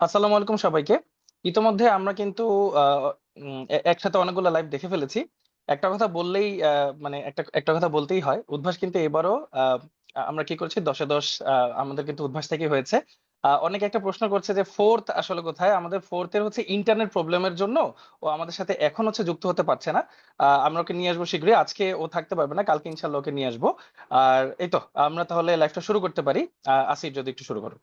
আসসালামু আলাইকুম সবাইকে। ইতোমধ্যে আমরা কিন্তু একসাথে অনেকগুলো লাইভ দেখে ফেলেছি। একটা কথা বললেই মানে একটা একটা কথা বলতেই হয়। উদ্ভাস কিন্তু এবারও আমরা কি করেছি? দশে দশ আমাদের কিন্তু উদ্ভাস থেকে হয়েছে। অনেকে একটা প্রশ্ন করছে যে ফোর্থ আসলে কোথায়? আমাদের ফোর্থ এর হচ্ছে ইন্টারনেট প্রবলেমের জন্য ও আমাদের সাথে এখন হচ্ছে যুক্ত হতে পারছে না। আমরা ওকে নিয়ে আসব শীঘ্রই। আজকে ও থাকতে পারবে না, কালকে ইনশাল্লাহ ওকে নিয়ে আসব। আর এই তো, আমরা তাহলে লাইভটা শুরু করতে পারি। আসিফ যদি একটু শুরু করো।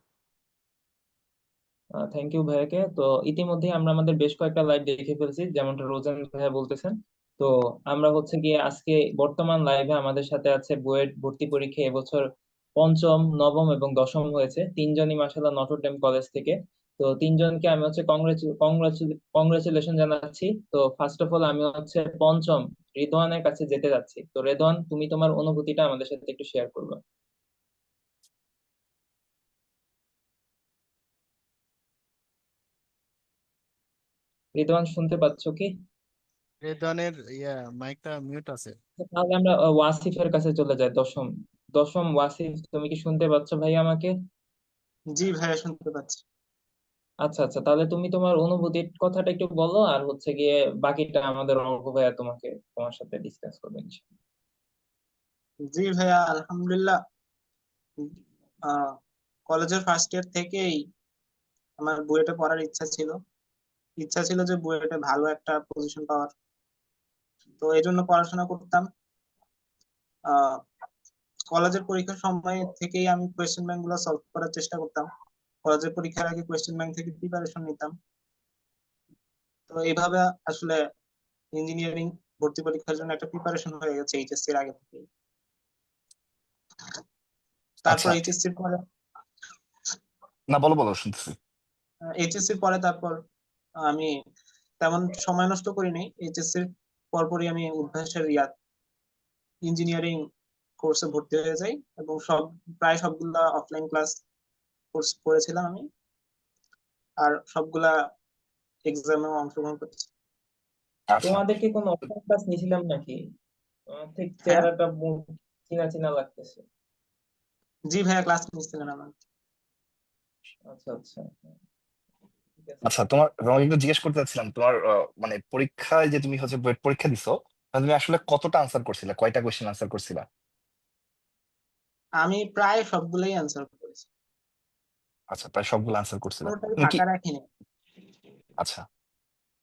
থ্যাংক ইউ ভাইয়াকে। তো ইতিমধ্যে আমরা আমাদের বেশ কয়েকটা লাইভ দেখে ফেলছি, যেমনটা রোজান ভাইয়া বলতেছেন। তো আমরা হচ্ছে গিয়ে আজকে বর্তমান লাইভে আমাদের সাথে আছে বুয়েট ভর্তি পরীক্ষা এবছর পঞ্চম, নবম এবং দশম হয়েছে। তিনজনই মাসাল্লাহ নটরডেম কলেজ থেকে। তো তিনজনকে আমি হচ্ছে কংগ্রেচুলেশন জানাচ্ছি। তো ফার্স্ট অফ অল আমি হচ্ছে পঞ্চম রিদওয়ানের কাছে যেতে যাচ্ছি। তো রেদওয়ান, তুমি তোমার অনুভূতিটা আমাদের সাথে একটু শেয়ার করবে। রিদওয়ান শুনতে পাচ্ছ কি? রেদানের ইয়া মাইকটা মিউট আছে। তাহলে আমরা আহ, ওয়াসিফের কাছে চলে যাই দশম। দশম ওয়াসিফ তুমি কি শুনতে পাচ্ছ ভাই আমাকে? জি ভাইয়া শুনতে পাচ্ছি। আচ্ছা আচ্ছা তাহলে তুমি তোমার অনুভূতির কথাটা একটু বলো আর হচ্ছে গিয়ে বাকিটা আমাদের অর্ক ভাইয়া তোমাকে তোমার সাথে ডিসকাস করবে ইনশাআল্লাহ। জি ভাইয়া আলহামদুলিল্লাহ। আহ কলেজের ফার্স্ট ইয়ার থেকেই আমার বুয়েটে পড়ার ইচ্ছা ছিল। ইচ্ছা ছিল যে বুয়েটে ভালো একটা পজিশন পাওয়ার। তো এই জন্য পড়াশোনা করতাম। কলেজের পরীক্ষার সময় থেকেই আমি কোয়েশ্চেন ব্যাংকগুলো সলভ করার চেষ্টা করতাম। কলেজের পরীক্ষার আগে কোয়েশ্চেন ব্যাংক থেকে প্রিপারেশন নিতাম। তো এইভাবে আসলে ইঞ্জিনিয়ারিং ভর্তি পরীক্ষার জন্য একটা প্রিপারেশন হয়ে গেছে এইচএসসি এর আগে থেকে তারপর আচ্ছা। এইচএসসি এর পরে না বলো বলো শুনতেছি। এইচএসসির পরে তারপর আমি তেমন সময় নষ্ট করিনি। এইচএসসির পরপরই আমি উদ্ভাসের ইয়া ইঞ্জিনিয়ারিং কোর্সে ভর্তি হয়ে যাই এবং সব প্রায় সবগুলা অফলাইন ক্লাস কোর্স করেছিলাম আমি। আর সবগুলা এক্সামেও অংশগ্রহণ করেছি। আচ্ছা। তোমাদের কি কোনো অফলাইন ক্লাস নিয়েছিলাম নাকি? ঠিক হ্যাঁ। চেহারাটা মুখ চেনা চেনা লাগতেছে। জি ভাইয়া ক্লাস নিচ্ছিলেন আমার। আচ্ছা আচ্ছা। আচ্ছা তোমার তোমাকে একটু জিজ্ঞেস করতে চাচ্ছিলাম তোমার আহ, মানে পরীক্ষায় যে তুমি হচ্ছে বুয়েট পরীক্ষা দিছো তাহলে তুমি আসলে কতটা আনসার করছিলা? কয়টা কোয়েশ্চেন আনসার করছিলা? আমি প্রায় সবগুলোই অ্যান্সার করেছি। আচ্ছা প্রায় সবগুলো আনসার করছিলা। কোনোটাই তুমি কি ফাঁকা রাখিনি। আচ্ছা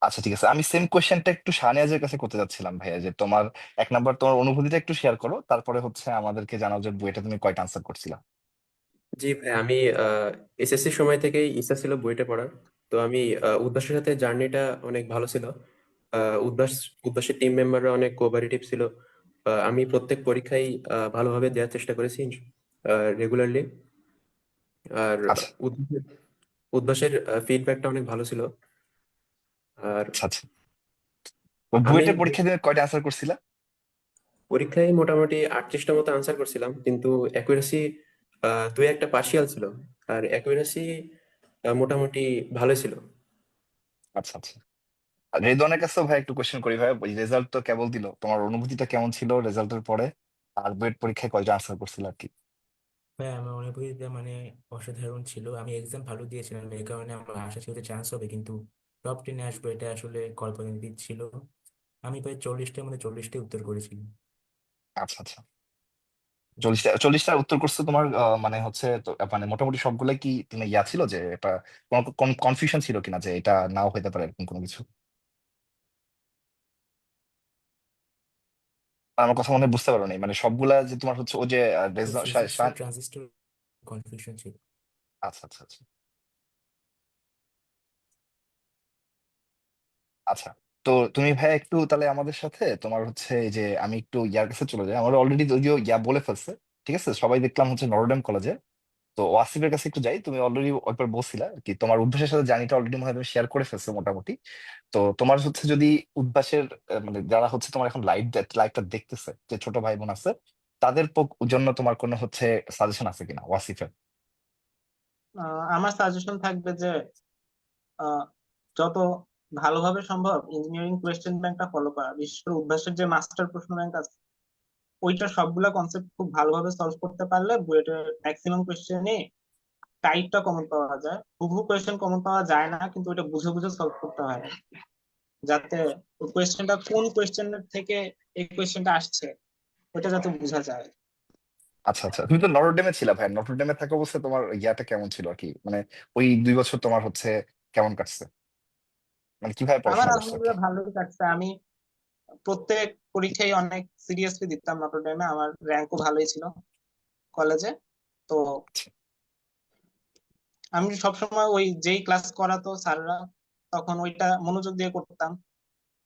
আচ্ছা ঠিক আছে। আমি সেম কোয়েশ্চেনটা একটু শাহনেয়াজের কাছে করতে যাচ্ছিলাম ভাইয়া যে তোমার এক নাম্বার তোমার অনুভূতিটা একটু শেয়ার করো তারপরে হচ্ছে আমাদেরকে জানাও যে বুয়েটে তুমি কয়টা আনসার করছিলা। জি ভাই আমি এসএসসি সময় থেকেই ইচ্ছা ছিল বইটা পড়ার। তো আমি উদ্ভাসের সাথে জার্নিটা অনেক ভালো ছিল। উদ্ভাস উদ্ভাসের টিম মেম্বাররা অনেক কোঅপারেটিভ ছিল। আমি প্রত্যেক পরীক্ষায় ভালোভাবে দেওয়ার চেষ্টা করেছি রেগুলারলি আর আচ্ছা। উদ্ভাসের উদ্ভাসের ফিডব্যাকটা অনেক ভালো ছিল। আর আচ্ছা আচ্ছা। বুয়েটের পরীক্ষা দিয়ে কয়টা আনসার করছিলা? পরীক্ষায় মোটামুটি আটত্রিশটা মতো আনসার করছিলাম কিন্তু অ্যাকুরেসি দুই একটা পার্শিয়াল ছিল। আর অ্যাকুরেসি মোটামুটি ভালো ছিল। আচ্ছা আচ্ছা। আর রেদওয়ানের কাছেও ভাই একটু কোশ্চেন করি ভাই। ওই রেজাল্ট তো কেবল দিল। তোমার অনুভূতিটা কেমন ছিল রেজাল্টের পরে? আর বুয়েট পরীক্ষায় কয়টা আনসার করছিলা আর কি? হ্যাঁ আমার অনুভূতিটা মানে অসাধারণ ছিল। আমি এক্সাম ভালো দিয়েছিলাম। এই কারণে আমার আশা ছিল চান্স হবে কিন্তু টপ টেনে আসব এটা আসলে কল্পনাতীত ছিল। আমি প্রায় চল্লিশটার মধ্যে চল্লিশটাই উত্তর করেছিলাম আচ্ছা আচ্ছা। চল্লিশটা চল্লিশটা উত্তর করছ তোমার আহ, মানে হচ্ছে তো, মানে মোটামুটি সবগুলাই কি তুমি ইয়া ছিল যে এটা কোনো কনফিউশন ছিল কিনা যে এটা নাও হতে পারে এরকম কোনো কিছু? আমার কথা মনে হয় বুঝতে পারো নাই মানে সবগুলা যে তোমার হচ্ছে ও যে আহ, রেজ- ট্রানজিস্টর কনফিউশন ছিল। আচ্ছা আচ্ছা আচ্ছা। আচ্ছা। তো তুমি ভাই একটু তাহলে আমাদের সাথে তোমার হচ্ছে যে আমি একটু ইয়ার কাছে চলে যাই। আমার অলরেডি যদিও ইয়া বলে ফেলছে ঠিক আছে? সবাই দেখলাম হচ্ছে নরডেম কলেজে তো ওয়াসিফের কাছে একটু যাই তুমি অলরেডি একবার বলছিলা কি। তোমার উদ্ভাসের সাথে জার্নিটা অলরেডি মনে হয় তুমি শেয়ার করে ফেলছো মোটামুটি। তো তোমার হচ্ছে যদি উদ্ভাসের মানে যারা হচ্ছে তোমার এখন লাইভ লাইভটা দেখতেছে যে ছোট ভাই বোন আছে তাদের জন্য তোমার কোনো হচ্ছে সাজেশন আছে কিনা ওয়াসিফের? আমার সাজেশন থাকবে যে আহ, যত ভালোভাবে সম্ভব ইঞ্জিনিয়ারিং কোয়েশ্চেন ব্যাংকটা ফলো করা। বিশেষ উদ্ভাসের যে মাস্টার প্রশ্ন ব্যাংক আছে, ওইটা সবগুলা কনসেপ্ট খুব ভালোভাবে সলভ করতে পারলে বুয়েটের ম্যাক্সিমাম কোয়েশ্চেনে টাইপটা কমন পাওয়া যায়। হুবহু কোয়েশ্চেন কমন পাওয়া যায় না, কিন্তু ওটা বুঝে বুঝে সলভ করতে হয়। যাতে কোয়েশ্চেনটা কোন কোয়েশ্চেনের থেকে এই কোয়েশ্চেনটা আসছে ওটা যাতে বোঝা যায়। আচ্ছা আচ্ছা। তুমি তো নটরডেমে ছিলা ভাই। নটরডেমে থাকা অবস্থায় তোমার ইয়াটা কেমন ছিল আর কি? মানে ওই দুই বছর তোমার হচ্ছে কেমন কাটছে? মানে কীভাবে আমার আলহামদুলিল্লাহ ভালোই কাটছে আমি প্রত্যেক পরীক্ষায় অনেক সিরিয়াসলি দিতাম নটরডেমে আমার র্যাঙ্কও ভালোই ছিল কলেজে তো। আমি সবসময় ওই যেই ক্লাস করাতো স্যাররা তখন ওইটা মনোযোগ দিয়ে করতাম।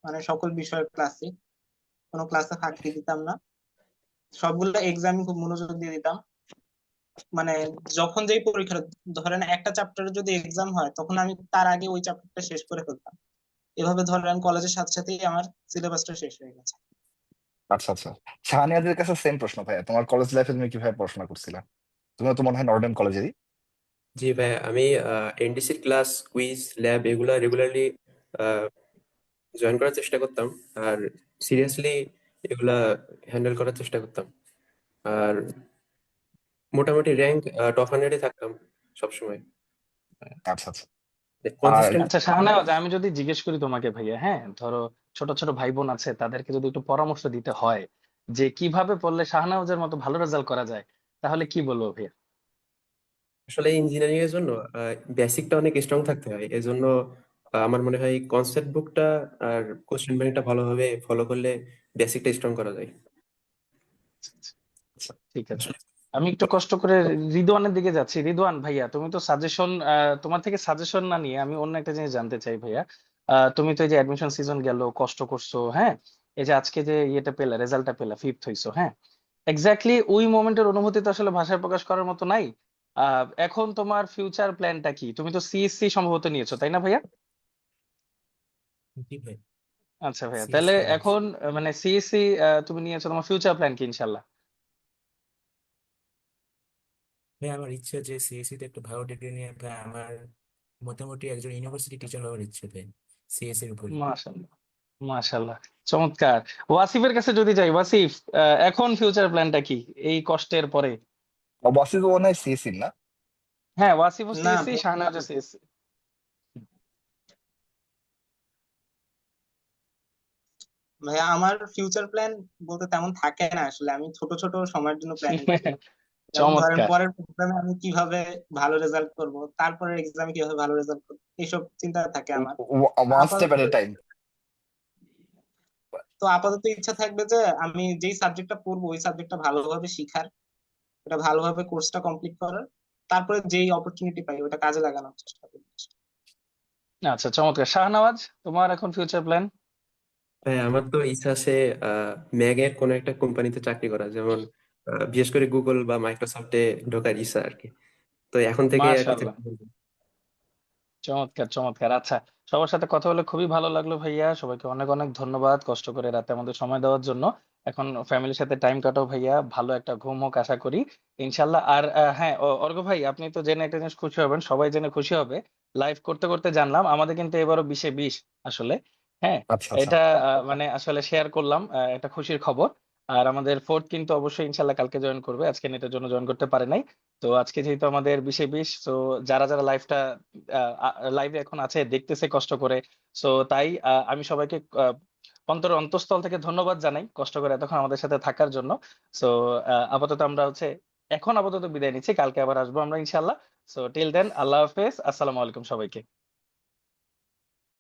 মানে সকল বিষয়ের ক্লাসে কোনো ক্লাসে ফাঁকি দিতাম না। সবগুলো এক্সাম খুব মনোযোগ দিয়ে দিতাম। মানে যখন যেই পরীক্ষা ধরেন একটা চ্যাপ্টারে যদি এক্সাম হয় তখন আমি তার আগে ওই চ্যাপ্টারটা শেষ করে ফেলতাম। এভাবে ধরেন কলেজের সাথে সাথেই আমার সিলেবাসটা শেষ হয়ে গেছে। আচ্ছা আচ্ছা। শাহানিয়াদের কাছে সেম প্রশ্ন ভাইয়া তোমার কলেজ লাইফে তুমি কীভাবে পড়াশোনা করছিলা? তুমিও তো মনে হয় নর্ডেন কলেজেরই জি ভাই আমি এনডিসির ক্লাস কুইজ ল্যাব এগুলা রেগুলারলি জয়েন করার চেষ্টা করতাম। আর সিরিয়াসলি এগুলা হ্যান্ডেল করার চেষ্টা করতাম। আর মোটামুটি র্যাঙ্ক টপ হান্ড্রেডে থাকতাম সবসময়। আচ্ছা আচ্ছা। কনসিস্টেন্ট আচ্ছা আমি যদি জিজ্ঞেস করি তোমাকে ভাইয়া হ্যাঁ ধরো ছোট ছোট ভাই বোন আছে তাদেরকে যদি একটু পরামর্শ দিতে হয় যে কীভাবে পড়লে শাহনেওয়াজের মতো ভালো রেজাল্ট করা যায় তাহলে কি বলব ভাইয়া? আসলে ইঞ্জিনিয়ারিং এর জন্য বেসিকটা অনেক স্ট্রং থাকতে হয়। এজন্য আমার মনে হয় কনসেপ্ট বুকটা আর কোশ্চেন ব্যাংকটা ভালোভাবে ফলো করলে বেসিকটা স্ট্রং করা যায়। আচ্ছা, ঠিক আছে। আমি একটু কষ্ট করে রিদওয়ানের দিকে যাচ্ছি। রিদওয়ান ভাইয়া তুমি তো সাজেশন তোমার থেকে সাজেশন না নিয়ে আমি অন্য একটা জিনিস জানতে চাই ভাইয়া। তুমি তো এই যে অ্যাডমিশন সিজন গেল কষ্ট করছ হ্যাঁ? এই যে আজকে যে ইয়েটা পেলা রেজাল্টটা পেলা ফিফথ হইছো হ্যাঁ? এক্স্যাক্টলি ওই মোমেন্টের অনুভূতি তো আসলে ভাষায় প্রকাশ করার মতো নাই। আহ, এখন তোমার ফিউচার প্ল্যানটা কি? তুমি তো সিএসসি সম্ভবত নিয়েছো তাই না ভাইয়া? আচ্ছা ভাইয়া তাহলে এখন মানে সিএসসি তুমি নিয়েছো তোমার ফিউচার প্ল্যান কি ইনশাল্লাহ ভাই আমার ইচ্ছা যে সিএসসি তে একটা ভালো ডিগ্রি নিয়ে ভাই আমার মোটামুটি একজন ইউনিভার্সিটি টিচার হওয়ার ইচ্ছে ভাই সিএসসি এর উপরে। মাশাল্লাহ মাশাল্লাহ চমৎকার। ওয়াসিফের কাছে যদি যাই ওয়াসিফ আহ, এখন ফিউচার প্ল্যানটা কি? এই কষ্টের পরে। তো মনে হয় সিএসসি না? হ্যাঁ ওয়াসিফও না সিএসসি শাহনাজও সিএসসি ভাইয়া আমার ফিউচার প্ল্যান বলতে তেমন থাকে না আসলে আমি ছোট ছোট সময়ের জন্য প্ল্যান করি পরের এক্সামে আমি কীভাবে ভালো রেজাল্ট করব তারপরের এক্সামে কীভাবে ভালো রেজাল্ট করব এইসব চিন্তা থাকে আমার। ওয়ান স্টেপ এট টাইম তো আপাতত ইচ্ছা থাকবে যে আমি যেই সাবজেক্টটা পড়ব ওই সাবজেক্টটা ভালোভাবে শিখার ওটা ভালোভাবে কোর্সটা কমপ্লিট করার তারপরে যেই অপরচুনিটি পাই ওটা কাজে লাগানোর চেষ্টা করব। আচ্ছা চমৎকার। শাহনওয়াজ তোমার এখন ফিউচার প্ল্যান হ্যাঁ আমার তো ইচ্ছা আছে ম্যাগের কোনো একটা কোম্পানিতে চাকরি করা যেমন আহ, বিশেষ করে গুগল বা মাইক্রোসফটে ঢোকার ইচ্ছা আর কি তো এখন থেকে আর কি মাশাআল্লাহ। চমৎকার চমৎকার। আচ্ছা সবার সাথে কথা বলে খুবই ভালো লাগল ভাইয়া। সবাইকে অনেক অনেক ধন্যবাদ কষ্ট করে রাতে আমাদের সময় দেওয়ার জন্য। এখন ফ্যামিলির সাথে টাইম কাটাও ভাইয়া। ভালো একটা ঘুম হোক আশা করি। ইনশাল্লাহ আর আহ, হ্যাঁ অ- অর্ঘ ভাই আপনি তো জেনে একটা জিনিস খুশি হবেন সবাই জেনে খুশি হবে। লাইভ করতে করতে জানলাম আমাদের কিন্তু এবারও বিশে বিশ আসলে। হ্যাঁ আচ্ছা আচ্ছা। এটা আহ, মানে আসলে শেয়ার করলাম আহ, একটা খুশির খবর। আর আমাদের ফোর্থ কিন্তু অবশ্যই ইনশাল্লাহ কালকে জয়েন করবে। আজকে নেটের জন্য জয়েন করতে পারে নাই। তো আজকে যেহেতু আমাদের বিশে বিশ, তো যারা যারা লাইভটা লাইভে এখন আছে, দেখতেছে কষ্ট করে। সো তাই আমি সবাইকে অন্তর অন্তঃস্থল থেকে ধন্যবাদ জানাই কষ্ট করে এতক্ষণ আমাদের সাথে থাকার জন্য। সো আপাতত আমরা হচ্ছে, এখন আপাতত বিদায় নিচ্ছি। কালকে আবার আসব আমরা ইনশাল্লাহ। সো টিল দেন আল্লাহ হাফেজ। আসসালামু আলাইকুম সবাইকে।